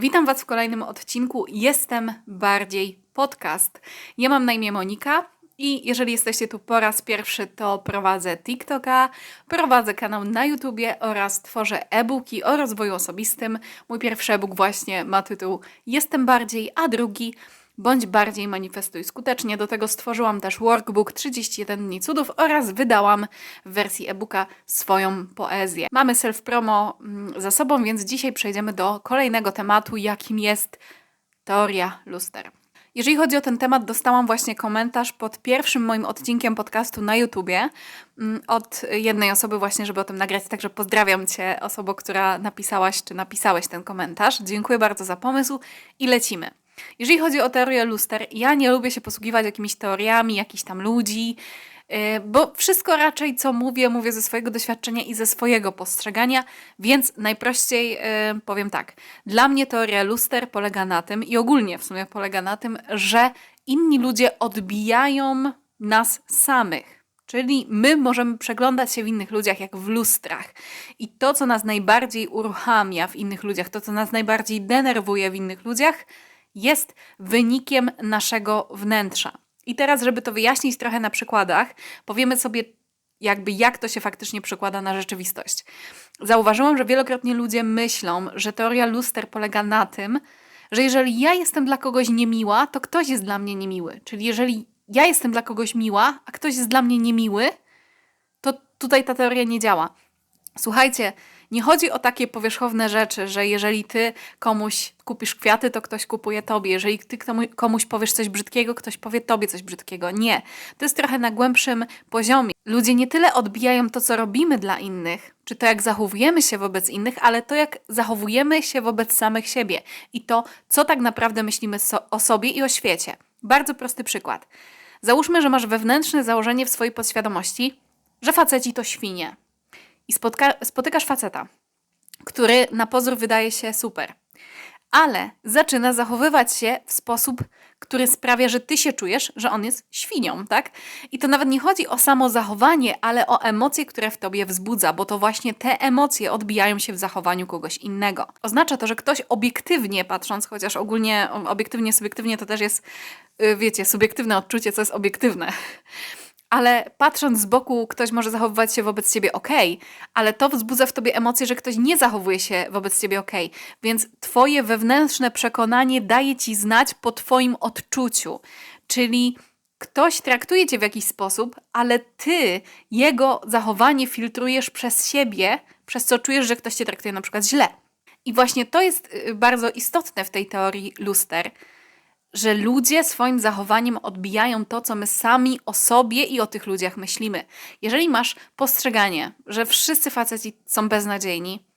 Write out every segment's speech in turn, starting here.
Witam Was w kolejnym odcinku Jestem Bardziej Podcast. Ja mam na imię Monika i jeżeli jesteście tu po raz pierwszy, to prowadzę TikToka, prowadzę kanał na YouTubie oraz tworzę e-booki o rozwoju osobistym. Mój pierwszy e-book właśnie ma tytuł Jestem Bardziej, a drugi Bądź bardziej manifestuj skutecznie. Do tego stworzyłam też workbook 31 dni cudów oraz wydałam w wersji e-booka swoją poezję. Mamy self-promo mm, za sobą, więc dzisiaj przejdziemy do kolejnego tematu, jakim jest teoria luster. Jeżeli chodzi o ten temat, dostałam właśnie komentarz pod pierwszym moim odcinkiem podcastu na YouTubie mm, od jednej osoby właśnie, żeby o tym nagrać. Także pozdrawiam Cię, osobo, która napisałaś czy napisałeś ten komentarz. Dziękuję bardzo za pomysł i lecimy. Jeżeli chodzi o teorię luster, ja nie lubię się posługiwać jakimiś teoriami jakichś tam ludzi, y, bo wszystko raczej, co mówię, mówię ze swojego doświadczenia i ze swojego postrzegania, więc najprościej y, powiem tak. Dla mnie teoria luster polega na tym, i ogólnie w sumie polega na tym, że inni ludzie odbijają nas samych. Czyli my możemy przeglądać się w innych ludziach jak w lustrach. I to, co nas najbardziej uruchamia w innych ludziach, to, co nas najbardziej denerwuje w innych ludziach, jest wynikiem naszego wnętrza. I teraz, żeby to wyjaśnić trochę na przykładach, powiemy sobie, jakby jak to się faktycznie przekłada na rzeczywistość. Zauważyłam, że wielokrotnie ludzie myślą, że teoria luster polega na tym, że jeżeli ja jestem dla kogoś niemiła, to ktoś jest dla mnie niemiły. Czyli jeżeli ja jestem dla kogoś miła, a ktoś jest dla mnie niemiły, to tutaj ta teoria nie działa. Słuchajcie, nie chodzi o takie powierzchowne rzeczy, że jeżeli ty komuś kupisz kwiaty, to ktoś kupuje tobie. Jeżeli ty komuś powiesz coś brzydkiego, ktoś powie tobie coś brzydkiego. Nie. To jest trochę na głębszym poziomie. Ludzie nie tyle odbijają to, co robimy dla innych, czy to, jak zachowujemy się wobec innych, ale to, jak zachowujemy się wobec samych siebie i to, co tak naprawdę myślimy so o sobie i o świecie. Bardzo prosty przykład. Załóżmy, że masz wewnętrzne założenie w swojej podświadomości, że faceci to świnie i spotka, spotykasz faceta, który na pozór wydaje się super, ale zaczyna zachowywać się w sposób, który sprawia, że ty się czujesz, że on jest świnią, tak? I to nawet nie chodzi o samo zachowanie, ale o emocje, które w tobie wzbudza, bo to właśnie te emocje odbijają się w zachowaniu kogoś innego. Oznacza to, że ktoś obiektywnie patrząc, chociaż ogólnie obiektywnie, subiektywnie to też jest, y, wiecie, subiektywne odczucie, co jest obiektywne ale patrząc z boku, ktoś może zachowywać się wobec ciebie ok, ale to wzbudza w tobie emocje, że ktoś nie zachowuje się wobec ciebie ok. Więc twoje wewnętrzne przekonanie daje ci znać po twoim odczuciu. Czyli ktoś traktuje cię w jakiś sposób, ale ty jego zachowanie filtrujesz przez siebie, przez co czujesz, że ktoś cię traktuje na przykład źle. I właśnie to jest y, bardzo istotne w tej teorii luster że ludzie swoim zachowaniem odbijają to, co my sami o sobie i o tych ludziach myślimy. Jeżeli masz postrzeganie, że wszyscy faceci są beznadziejni,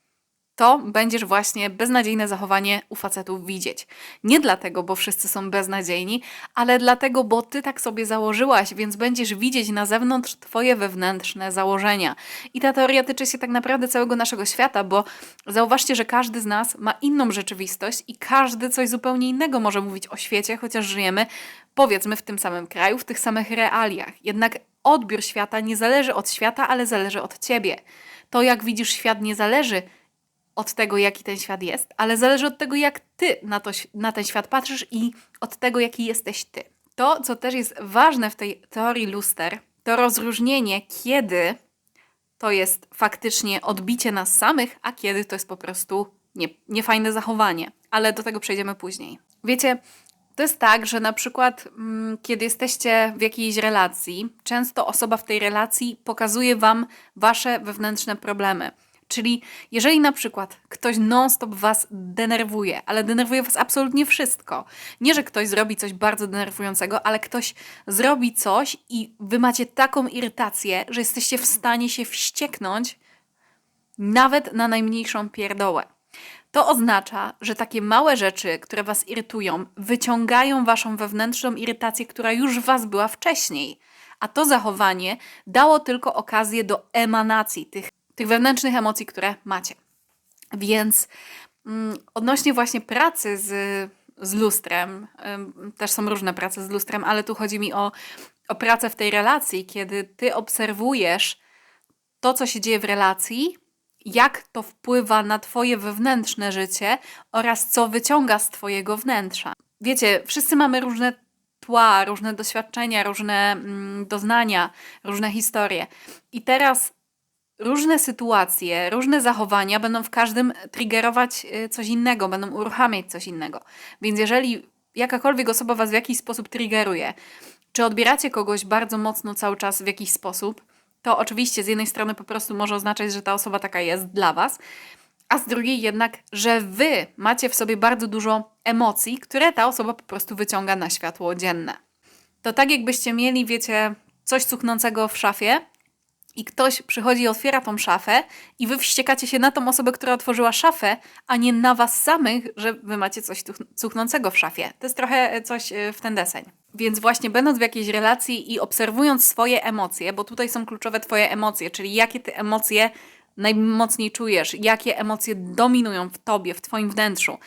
to będziesz właśnie beznadziejne zachowanie u facetów widzieć. Nie dlatego, bo wszyscy są beznadziejni, ale dlatego, bo ty tak sobie założyłaś, więc będziesz widzieć na zewnątrz twoje wewnętrzne założenia. I ta teoria tyczy się tak naprawdę całego naszego świata, bo zauważcie, że każdy z nas ma inną rzeczywistość i każdy coś zupełnie innego może mówić o świecie, chociaż żyjemy powiedzmy w tym samym kraju, w tych samych realiach. Jednak odbiór świata nie zależy od świata, ale zależy od ciebie. To, jak widzisz świat, nie zależy od tego, jaki ten świat jest, ale zależy od tego, jak ty na, to, na ten świat patrzysz i od tego, jaki jesteś ty. To, co też jest ważne w tej teorii luster, to rozróżnienie, kiedy to jest faktycznie odbicie nas samych, a kiedy to jest po prostu nie, niefajne zachowanie. Ale do tego przejdziemy później. Wiecie, to jest tak, że na przykład, mm, kiedy jesteście w jakiejś relacji, często osoba w tej relacji pokazuje wam wasze wewnętrzne problemy Czyli jeżeli na przykład ktoś non-stop was denerwuje, ale denerwuje was absolutnie wszystko. Nie, że ktoś zrobi coś bardzo denerwującego, ale ktoś zrobi coś i wy macie taką irytację, że jesteście w stanie się wścieknąć nawet na najmniejszą pierdołę. To oznacza, że takie małe rzeczy, które was irytują, wyciągają waszą wewnętrzną irytację, która już w was była wcześniej. A to zachowanie dało tylko okazję do emanacji tych tych wewnętrznych emocji, które macie. Więc mm, odnośnie właśnie pracy z, z lustrem, też są różne prace z lustrem, ale tu chodzi mi o, o pracę w tej relacji, kiedy ty obserwujesz to, co się dzieje w relacji jak to wpływa na Twoje wewnętrzne życie oraz co wyciąga z Twojego wnętrza. Wiecie, wszyscy mamy różne tła, różne doświadczenia, różne mm, doznania, różne historie. I teraz różne sytuacje, różne zachowania będą w każdym triggerować y, coś innego, będą uruchamiać coś innego. Więc jeżeli jakakolwiek osoba Was w jakiś sposób triggeruje, czy odbieracie kogoś bardzo mocno cały czas w jakiś sposób, to oczywiście z jednej strony po prostu może oznaczać, że ta osoba taka jest dla Was, a z drugiej jednak, że Wy macie w sobie bardzo dużo emocji, które ta osoba po prostu wyciąga na światło dzienne. To tak jakbyście mieli, wiecie, coś cuchnącego w szafie i ktoś przychodzi i otwiera tą szafę i wy wściekacie się na tą osobę, która otworzyła szafę, a nie na was samych, że wy macie coś cuchnącego w szafie. To jest trochę coś e, w ten deseń. Więc właśnie będąc w jakiejś relacji i obserwując swoje emocje, bo tutaj są kluczowe twoje emocje, czyli jakie ty emocje najmocniej czujesz, jakie emocje dominują w tobie, w twoim wnętrzu,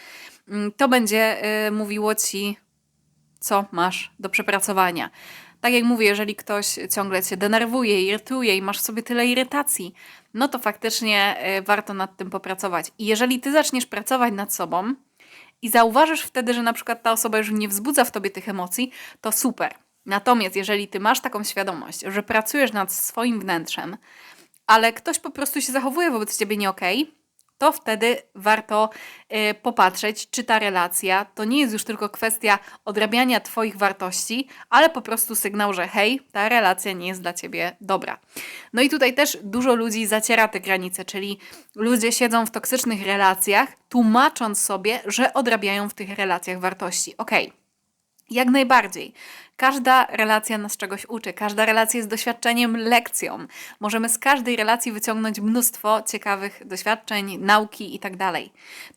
mm, to będzie y, mówiło ci, co masz do przepracowania. Tak jak mówię, jeżeli ktoś ciągle cię denerwuje, irytuje i masz w sobie tyle irytacji, no to faktycznie y, warto nad tym popracować. I jeżeli ty zaczniesz pracować nad sobą i zauważysz wtedy, że na przykład ta osoba już nie wzbudza w tobie tych emocji, to super. Natomiast jeżeli ty masz taką świadomość, że pracujesz nad swoim wnętrzem, ale ktoś po prostu się zachowuje wobec ciebie nie okej, okay, to wtedy warto y, popatrzeć, czy ta relacja to nie jest już tylko kwestia odrabiania Twoich wartości, ale po prostu sygnał, że hej, ta relacja nie jest dla Ciebie dobra. No i tutaj też dużo ludzi zaciera te granice, czyli ludzie siedzą w toksycznych relacjach, tłumacząc sobie, że odrabiają w tych relacjach wartości. Okej. Okay. Jak najbardziej. Każda relacja nas czegoś uczy, każda relacja jest doświadczeniem, lekcją. Możemy z każdej relacji wyciągnąć mnóstwo ciekawych doświadczeń, nauki itd. Tak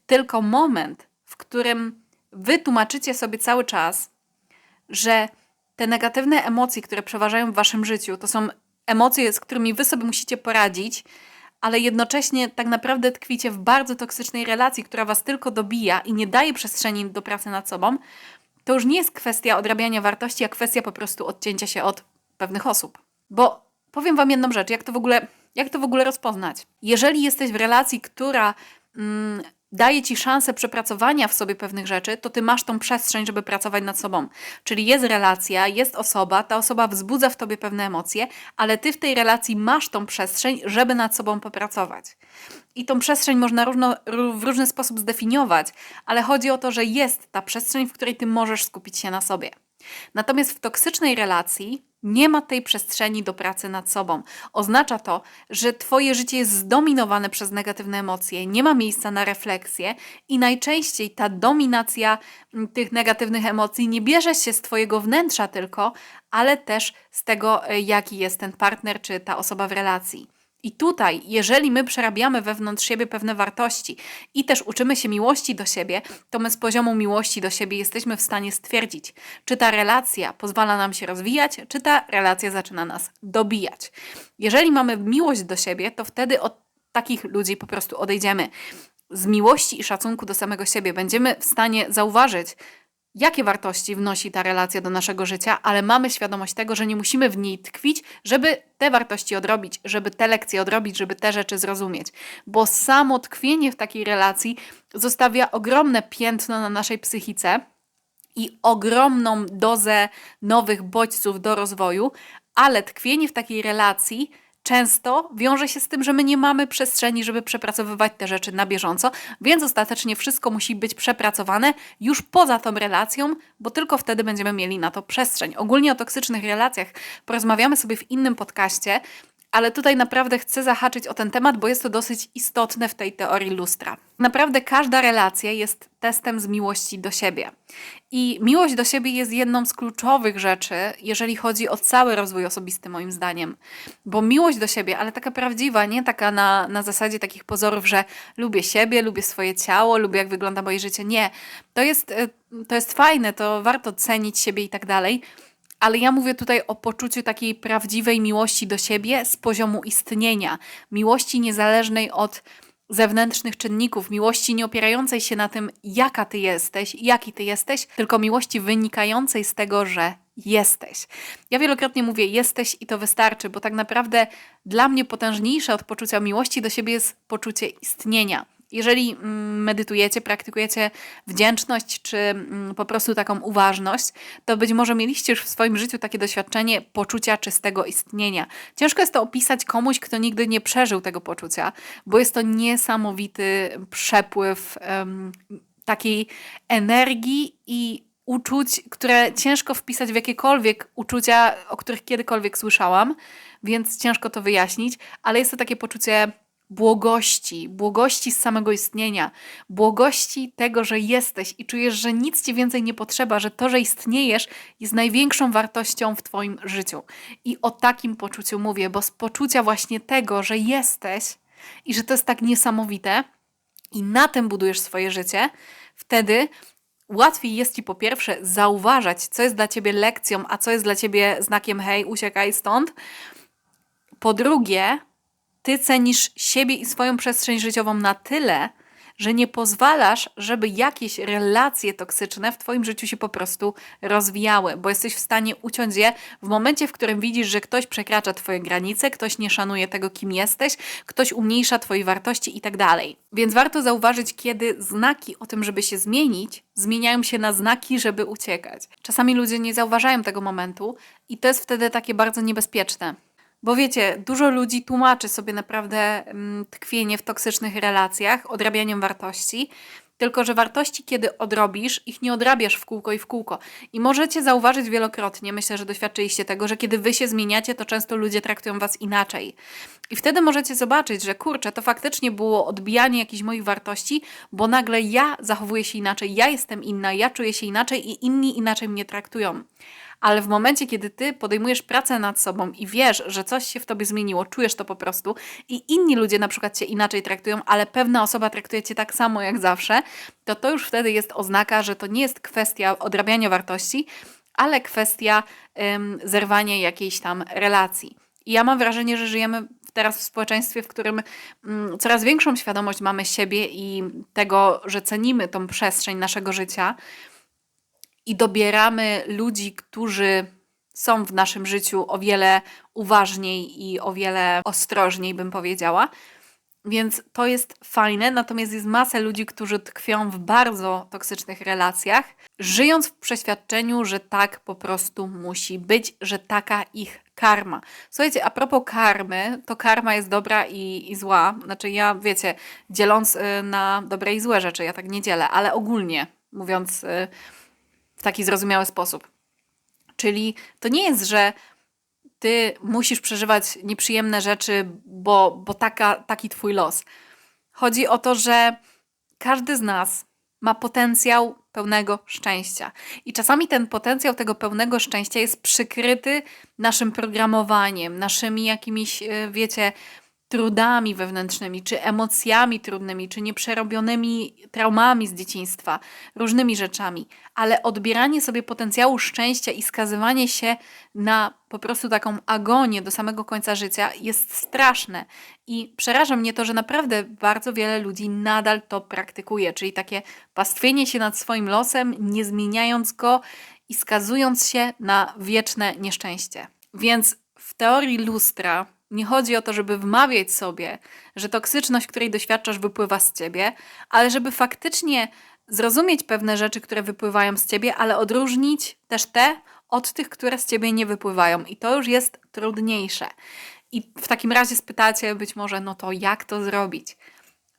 Tylko moment, w którym wy tłumaczycie sobie cały czas, że te negatywne emocje, które przeważają w waszym życiu, to są emocje, z którymi wy sobie musicie poradzić, ale jednocześnie tak naprawdę tkwicie w bardzo toksycznej relacji, która was tylko dobija i nie daje przestrzeni do pracy nad sobą, to już nie jest kwestia odrabiania wartości, a kwestia po prostu odcięcia się od pewnych osób. Bo powiem Wam jedną rzecz, jak to w ogóle, jak to w ogóle rozpoznać? Jeżeli jesteś w relacji, która mm, daje ci szansę przepracowania w sobie pewnych rzeczy, to ty masz tą przestrzeń, żeby pracować nad sobą. Czyli jest relacja, jest osoba, ta osoba wzbudza w tobie pewne emocje, ale ty w tej relacji masz tą przestrzeń, żeby nad sobą popracować. I tą przestrzeń można w różny sposób zdefiniować, ale chodzi o to, że jest ta przestrzeń, w której ty możesz skupić się na sobie. Natomiast w toksycznej relacji nie ma tej przestrzeni do pracy nad sobą. Oznacza to, że Twoje życie jest zdominowane przez negatywne emocje, nie ma miejsca na refleksję i najczęściej ta dominacja mm, tych negatywnych emocji nie bierze się z Twojego wnętrza tylko, ale też z tego, e, jaki jest ten partner czy ta osoba w relacji. I tutaj, jeżeli my przerabiamy wewnątrz siebie pewne wartości i też uczymy się miłości do siebie, to my z poziomu miłości do siebie jesteśmy w stanie stwierdzić, czy ta relacja pozwala nam się rozwijać, czy ta relacja zaczyna nas dobijać. Jeżeli mamy miłość do siebie, to wtedy od takich ludzi po prostu odejdziemy. Z miłości i szacunku do samego siebie będziemy w stanie zauważyć, jakie wartości wnosi ta relacja do naszego życia, ale mamy świadomość tego, że nie musimy w niej tkwić, żeby te wartości odrobić, żeby te lekcje odrobić, żeby te rzeczy zrozumieć. Bo samo tkwienie w takiej relacji zostawia ogromne piętno na naszej psychice i ogromną dozę nowych bodźców do rozwoju, ale tkwienie w takiej relacji często wiąże się z tym, że my nie mamy przestrzeni, żeby przepracowywać te rzeczy na bieżąco, więc ostatecznie wszystko musi być przepracowane już poza tą relacją, bo tylko wtedy będziemy mieli na to przestrzeń. Ogólnie o toksycznych relacjach porozmawiamy sobie w innym podcaście, ale tutaj naprawdę chcę zahaczyć o ten temat, bo jest to dosyć istotne w tej teorii lustra. Naprawdę każda relacja jest testem z miłości do siebie. I miłość do siebie jest jedną z kluczowych rzeczy, jeżeli chodzi o cały rozwój osobisty, moim zdaniem. Bo miłość do siebie, ale taka prawdziwa, nie taka na, na zasadzie takich pozorów, że lubię siebie, lubię swoje ciało, lubię jak wygląda moje życie. Nie. To jest, y, to jest fajne, to warto cenić siebie i tak dalej ale ja mówię tutaj o poczuciu takiej prawdziwej miłości do siebie z poziomu istnienia, miłości niezależnej od zewnętrznych czynników, miłości nie opierającej się na tym, jaka ty jesteś, jaki ty jesteś, tylko miłości wynikającej z tego, że jesteś. Ja wielokrotnie mówię jesteś i to wystarczy, bo tak naprawdę dla mnie potężniejsze od poczucia miłości do siebie jest poczucie istnienia. Jeżeli mm, medytujecie, praktykujecie wdzięczność czy mm, po prostu taką uważność, to być może mieliście już w swoim życiu takie doświadczenie poczucia czystego istnienia. Ciężko jest to opisać komuś, kto nigdy nie przeżył tego poczucia, bo jest to niesamowity przepływ um, takiej energii i uczuć, które ciężko wpisać w jakiekolwiek uczucia, o których kiedykolwiek słyszałam, więc ciężko to wyjaśnić, ale jest to takie poczucie błogości, błogości z samego istnienia, błogości tego, że jesteś i czujesz, że nic ci więcej nie potrzeba, że to, że istniejesz, jest największą wartością w Twoim życiu. I o takim poczuciu mówię, bo z poczucia właśnie tego, że jesteś i że to jest tak niesamowite, i na tym budujesz swoje życie, wtedy łatwiej jest ci po pierwsze zauważać, co jest dla ciebie lekcją, a co jest dla ciebie znakiem hej, uciekaj stąd. Po drugie, ty cenisz siebie i swoją przestrzeń życiową na tyle, że nie pozwalasz, żeby jakieś relacje toksyczne w Twoim życiu się po prostu rozwijały, bo jesteś w stanie uciąć je w momencie, w którym widzisz, że ktoś przekracza Twoje granice, ktoś nie szanuje tego, kim jesteś, ktoś umniejsza Twoje wartości i tak. Więc warto zauważyć, kiedy znaki o tym, żeby się zmienić, zmieniają się na znaki, żeby uciekać. Czasami ludzie nie zauważają tego momentu i to jest wtedy takie bardzo niebezpieczne. Bo wiecie, dużo ludzi tłumaczy sobie naprawdę mm, tkwienie w toksycznych relacjach odrabianiem wartości, tylko że wartości, kiedy odrobisz, ich nie odrabiasz w kółko i w kółko. I możecie zauważyć wielokrotnie, myślę, że doświadczyliście tego, że kiedy wy się zmieniacie, to często ludzie traktują was inaczej. I wtedy możecie zobaczyć, że kurczę, to faktycznie było odbijanie jakichś moich wartości, bo nagle ja zachowuję się inaczej, ja jestem inna, ja czuję się inaczej i inni inaczej mnie traktują ale w momencie, kiedy ty podejmujesz pracę nad sobą i wiesz, że coś się w tobie zmieniło, czujesz to po prostu i inni ludzie na przykład cię inaczej traktują, ale pewna osoba traktuje cię tak samo jak zawsze, to to już wtedy jest oznaka, że to nie jest kwestia odrabiania wartości, ale kwestia ym, zerwania jakiejś tam relacji. I ja mam wrażenie, że żyjemy teraz w społeczeństwie, w którym mm, coraz większą świadomość mamy siebie i tego, że cenimy tą przestrzeń naszego życia i dobieramy ludzi, którzy są w naszym życiu o wiele uważniej i o wiele ostrożniej, bym powiedziała. Więc to jest fajne, natomiast jest masa ludzi, którzy tkwią w bardzo toksycznych relacjach, żyjąc w przeświadczeniu, że tak po prostu musi być, że taka ich karma. Słuchajcie, a propos karmy, to karma jest dobra i, i zła. Znaczy, ja wiecie, dzieląc y, na dobre i złe rzeczy, ja tak nie dzielę, ale ogólnie mówiąc. Y, w taki zrozumiały sposób. Czyli to nie jest, że ty musisz przeżywać nieprzyjemne rzeczy, bo, bo taka, taki twój los. Chodzi o to, że każdy z nas ma potencjał pełnego szczęścia. I czasami ten potencjał tego pełnego szczęścia jest przykryty naszym programowaniem, naszymi jakimiś, e, wiecie, trudami wewnętrznymi, czy emocjami trudnymi, czy nieprzerobionymi traumami z dzieciństwa, różnymi rzeczami, ale odbieranie sobie potencjału szczęścia i skazywanie się na po prostu taką agonię do samego końca życia jest straszne. I przeraża mnie to, że naprawdę bardzo wiele ludzi nadal to praktykuje, czyli takie pastwienie się nad swoim losem, nie zmieniając go i skazując się na wieczne nieszczęście. Więc w teorii lustra nie chodzi o to, żeby wmawiać sobie, że toksyczność, której doświadczasz, wypływa z ciebie, ale żeby faktycznie zrozumieć pewne rzeczy, które wypływają z ciebie, ale odróżnić też te od tych, które z ciebie nie wypływają. I to już jest trudniejsze. I w takim razie spytacie być może, no to jak to zrobić?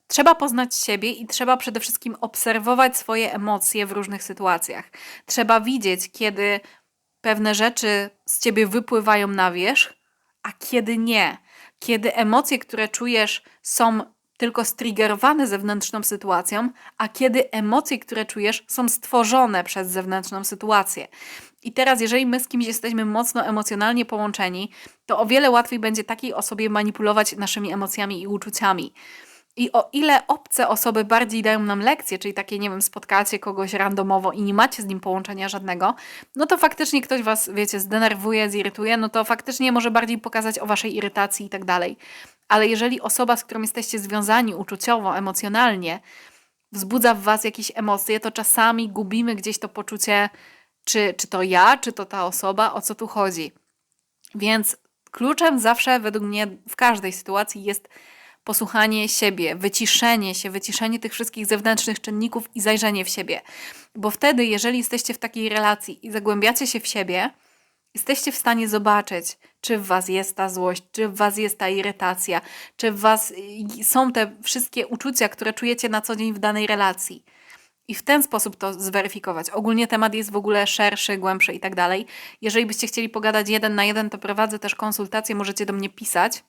Trzeba poznać siebie i trzeba przede wszystkim obserwować swoje emocje w różnych sytuacjach. Trzeba widzieć, kiedy pewne rzeczy z ciebie wypływają na wierzch, a kiedy nie. Kiedy emocje, które czujesz, są tylko striggerowane zewnętrzną sytuacją, a kiedy emocje, które czujesz, są stworzone przez zewnętrzną sytuację. I teraz, jeżeli my z kimś jesteśmy mocno emocjonalnie połączeni, to o wiele łatwiej będzie takiej osobie manipulować naszymi emocjami i uczuciami. I o ile obce osoby bardziej dają nam lekcje, czyli takie, nie wiem, spotkacie kogoś randomowo i nie macie z nim połączenia żadnego, no to faktycznie ktoś was, wiecie, zdenerwuje, zirytuje, no to faktycznie może bardziej pokazać o waszej irytacji i tak dalej. Ale jeżeli osoba, z którą jesteście związani uczuciowo, emocjonalnie, wzbudza w was jakieś emocje, to czasami gubimy gdzieś to poczucie czy, czy to ja, czy to ta osoba, o co tu chodzi. Więc kluczem zawsze, według mnie, w każdej sytuacji jest posłuchanie siebie, wyciszenie się, wyciszenie tych wszystkich zewnętrznych czynników i zajrzenie w siebie. Bo wtedy, jeżeli jesteście w takiej relacji i zagłębiacie się w siebie, jesteście w stanie zobaczyć, czy w was jest ta złość, czy w was jest ta irytacja, czy w was y, są te wszystkie uczucia, które czujecie na co dzień w danej relacji. I w ten sposób to zweryfikować. Ogólnie temat jest w ogóle szerszy, głębszy i tak dalej. Jeżeli byście chcieli pogadać jeden na jeden, to prowadzę też konsultacje, możecie do mnie pisać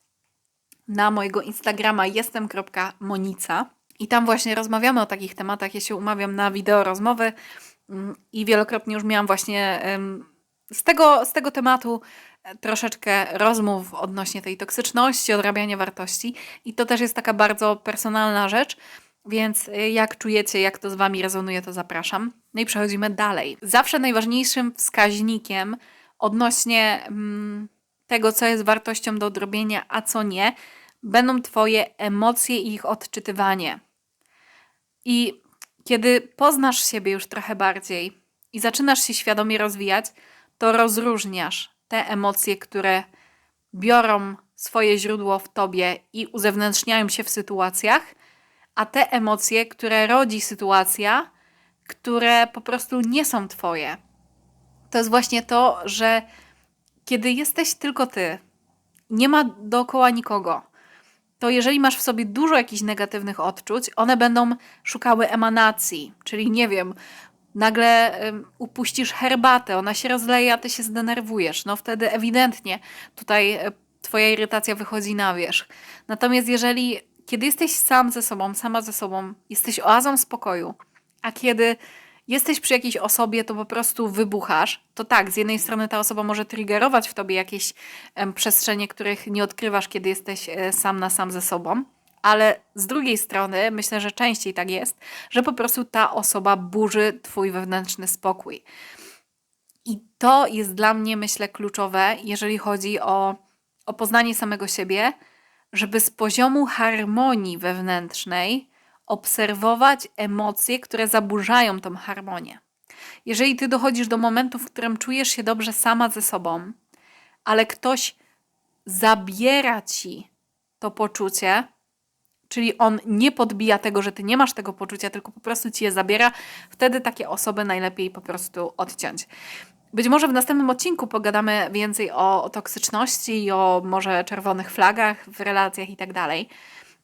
na mojego Instagrama jestem.monica i tam właśnie rozmawiamy o takich tematach. Ja się umawiam na wideo rozmowy mm, i wielokrotnie już miałam właśnie z tego, z tego tematu e, troszeczkę rozmów odnośnie tej toksyczności, odrabiania wartości i to też jest taka bardzo personalna rzecz, więc e, jak czujecie, jak to z Wami rezonuje, to zapraszam. No i przechodzimy dalej. Zawsze najważniejszym wskaźnikiem odnośnie mm, tego, co jest wartością do odrobienia, a co nie, będą Twoje emocje i ich odczytywanie. I kiedy poznasz siebie już trochę bardziej i zaczynasz się świadomie rozwijać, to rozróżniasz te emocje, które biorą swoje źródło w tobie i uzewnętrzniają się w sytuacjach, a te emocje, które rodzi sytuacja, które po prostu nie są twoje. To jest właśnie to, że kiedy jesteś tylko ty, nie ma dookoła nikogo, to jeżeli masz w sobie dużo jakichś negatywnych odczuć, one będą szukały emanacji, czyli nie wiem, nagle upuścisz herbatę, ona się rozleje, a ty się zdenerwujesz. No wtedy ewidentnie tutaj e, twoja irytacja wychodzi na wierzch. Natomiast jeżeli, kiedy jesteś sam ze sobą, sama ze sobą, jesteś oazą spokoju, a kiedy jesteś przy jakiejś osobie, to po prostu wybuchasz, to tak, z jednej strony ta osoba może triggerować w tobie jakieś przestrzenie, których nie odkrywasz, kiedy jesteś e, sam na sam ze sobą, ale z drugiej strony myślę, że częściej tak jest, że po prostu ta osoba burzy twój wewnętrzny spokój. I to jest dla mnie, myślę, kluczowe, jeżeli chodzi o, o poznanie samego siebie, żeby z poziomu harmonii wewnętrznej obserwować emocje, które zaburzają tą harmonię. Jeżeli ty dochodzisz do momentu, w którym czujesz się dobrze sama ze sobą, ale ktoś zabiera ci to poczucie, czyli on nie podbija tego, że ty nie masz tego poczucia, tylko po prostu ci je zabiera, wtedy takie osoby najlepiej po prostu odciąć. Być może w następnym odcinku pogadamy więcej o, o toksyczności i o może czerwonych flagach w relacjach i tak dalej.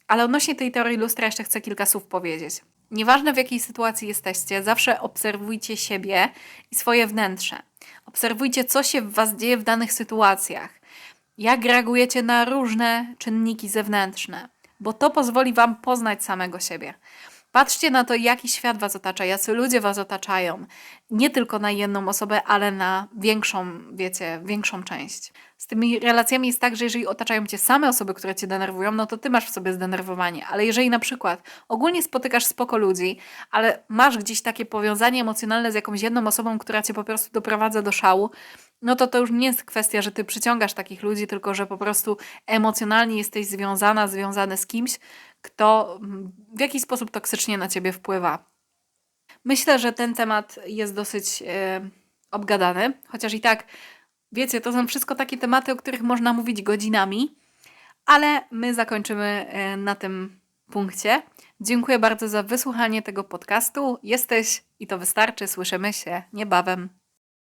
Ale odnośnie tej teorii lustra jeszcze chcę kilka słów powiedzieć. Nieważne w jakiej sytuacji jesteście, zawsze obserwujcie siebie i swoje wnętrze. Obserwujcie, co się w Was dzieje w danych sytuacjach. Jak reagujecie na różne czynniki zewnętrzne bo to pozwoli Wam poznać samego siebie. Patrzcie na to, jaki świat Was otacza, jacy ludzie Was otaczają. Nie tylko na jedną osobę, ale na większą, wiecie, większą część. Z tymi relacjami jest tak, że jeżeli otaczają Cię same osoby, które Cię denerwują, no to Ty masz w sobie zdenerwowanie. Ale jeżeli na przykład ogólnie spotykasz spoko ludzi, ale masz gdzieś takie powiązanie emocjonalne z jakąś jedną osobą, która Cię po prostu doprowadza do szału, no to to już nie jest kwestia, że Ty przyciągasz takich ludzi, tylko że po prostu emocjonalnie jesteś związana, związany z kimś, kto w jakiś sposób toksycznie na ciebie wpływa. Myślę, że ten temat jest dosyć yy, obgadany, chociaż i tak, wiecie, to są wszystko takie tematy, o których można mówić godzinami, ale my zakończymy yy, na tym punkcie. Dziękuję bardzo za wysłuchanie tego podcastu. Jesteś i to wystarczy. Słyszymy się niebawem.